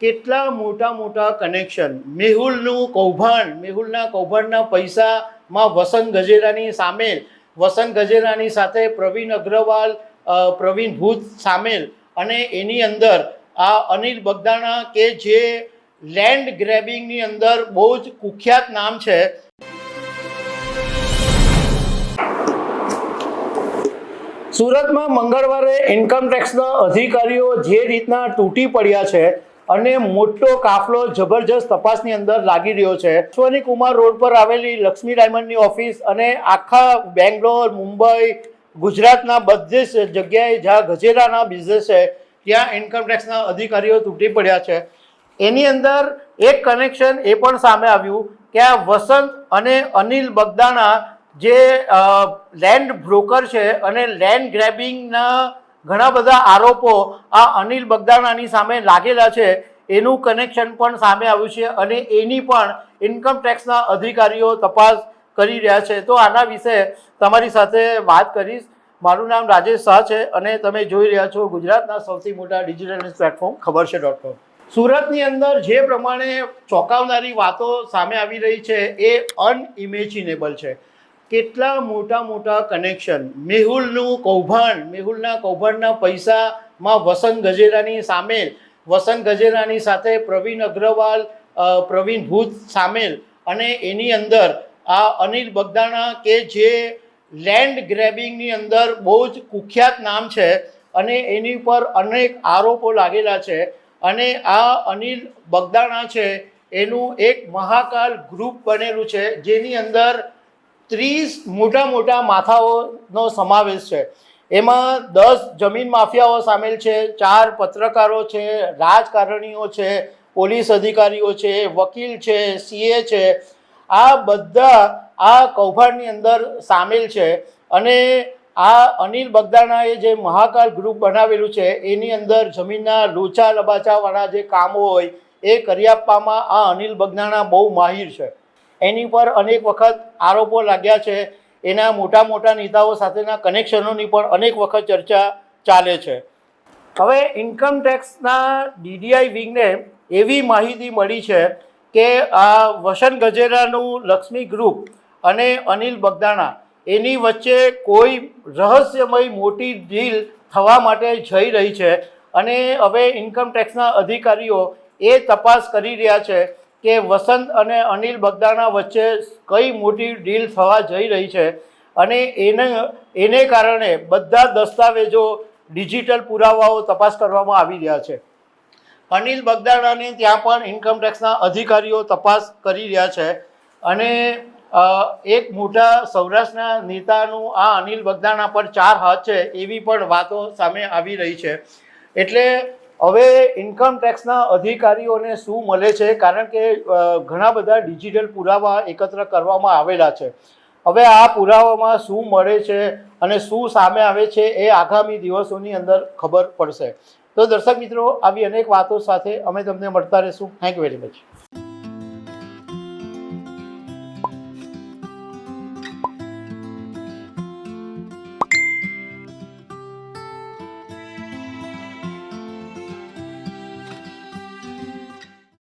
કેટલા મોટા મોટા કનેક્શન મેહુલનું કૌભાંડ, મેહુલના કૌભાંડના પૈસામાં વસંત ગજેરાની સામેલ વસંત ગજેરાની સાથે પ્રવીણ અગ્રવાલ પ્રવીણ ભૂત સામેલ અને એની અંદર આ અનિલ બગદાણા કે જે લેન્ડ ગ્રેબિંગની અંદર બહુ જ કુખ્યાત નામ છે. સુરતમાં મંગળવારે ઇન્કમ ટેક્સના અધિકારીઓ જે રીતના તૂટી પડ્યા છે અને મોટો કાફલો જબરજસ્ત તપાસની અંદર લાગી રહ્યો છે. અશ્વની કુમાર રોડ પર આવેલી લક્ષ્મી ડાયમંડની ઓફિસ અને આખા બેંગ્લોર, મુંબઈ, ગુજરાતના બધી જ જગ્યાએ જ્યાં ગજેરાના બિઝનેસ છે, ત્યાં ઇન્કમ ટેક્સના અધિકારીઓ તૂટી પડ્યા છે. એની અંદર એક કનેક્શન એ પણ સામે આવ્યું કે આ વસંત અને અનિલ બગદાણા જે લેન્ડ બ્રોકર છે અને લેન્ડ ગ્રેબિંગના ઘણા બધા આરોપો આ અનિલ બગદાણાની સામે લાગેલા છે. એનું કનેક્શન પણ સામે આવ્યું છે અને એની પણ ઇન્કમ ટેક્સના અધિકારીઓ તપાસ કરી રહ્યા છે. તો આના વિશે તમારી સાથે વાત કરીશ. મારું નામ રાજેશ શાહ છે અને તમે જોઈ રહ્યા છો ગુજરાતના સૌથી મોટા ડિજિટલ ન્યૂઝ પ્લેટફોર્મ ખબર છે ડોટ કોમ સુરતની અંદર જે પ્રમાણે ચોંકાવનારી વાતો સામે આવી રહી છે એ અનઇમેજિનેબલ છે. કેટલા મોટા મોટા કનેક્શન મેહુલનું કૌભાંડ, મેહુલના કૌભાંડના પૈસામાં વસંત ગજેરાની સામેલ વસંત ગજેરાની સાથે પ્રવીણ અગ્રવાલ પ્રવીણ ભૂત સામેલ. અને એની અંદર આ અનિલ બગદાણા કે જે લેન્ડ ગ્રેબિંગની અંદર બહુ જ કુખ્યાત નામ છે અને એની પર અનેક આરોપો લાગેલા છે. અને આ અનિલ બગદાણા છે, એનું એક મહાકાલ ગ્રુપ બનેલું છે, જેની અંદર ત્રીસ મોટા મોટા માથાઓનો સમાવેશ છે. એમાં દસ જમીન માફિયાઓ સામેલ છે, ચાર પત્રકારો છે, રાજકારણીઓ છે, પોલીસ અધિકારીઓ છે, વકીલ છે, સીએ છે. આ બધા આ કૌભાંડની અંદર સામેલ છે અને આ અનિલ બગદાણાએ જે મહાકાલ ગ્રુપ બનાવેલું છે, એની અંદર જમીનના લોચા લબાચાવાળા જે કામો હોય, એ કરી આપવામાં આ અનિલ બગદાણા બહુ માહિર છે. એની પર અનેક વખત આરોપો લાગ્યા છે. એના મોટા મોટા નેતાઓ સાથેના કનેક્શનોની પણ અનેક વખત ચર્ચા ચાલે છે. હવે ઇન્કમ ટેક્સના ડીડીઆઈ વિંગને એવી માહિતી મળી છે કે આ વસન ગજેરાનું લક્ષ્મી ગ્રુપ અને અનિલ બગદાણા એની વચ્ચે કોઈ રહસ્યમય મોટી ડીલ થવા માટે જઈ રહી છે. અને હવે ઇન્કમ ટેક્સના અધિકારીઓ એ તપાસ કરી રહ્યા છે કે વસંત અને અનિલ બગદાણા વચ્ચે કઈ મોટી ડીલ થવા જઈ રહી છે? અને એને એને કારણે બધા દસ્તાવેજો ડિજિટલ પુરાવાઓ તપાસ કરવામાં આવી રહ્યા છે. અનિલ બગદાણાની ત્યાં પણ ઇન્કમટેક્સના અધિકારીઓ તપાસ કરી રહ્યા છે. અને એક મોટા સૌરાષ્ટ્રના નેતાનું આ અનિલ બગદાણા પર ચાર હાથ છે એવી પણ વાતો સામે આવી રહી છે. એટલે હવે ઇન્કમ ટેક્સના અધિકારીઓને શું મળે છે? કારણ કે ઘણા બધા ડિજિટલ પુરાવા એકત્ર કરવામાં આવેલા છે. હવે આ પુરાવામાં શું મળે છે અને શું સામે આવે છે એ આગામી દિવસોની અંદર ખબર પડશે. તો દર્શક મિત્રો, આવી અનેક વાતો સાથે અમે તમને મળતા રહીશું. Thank you very much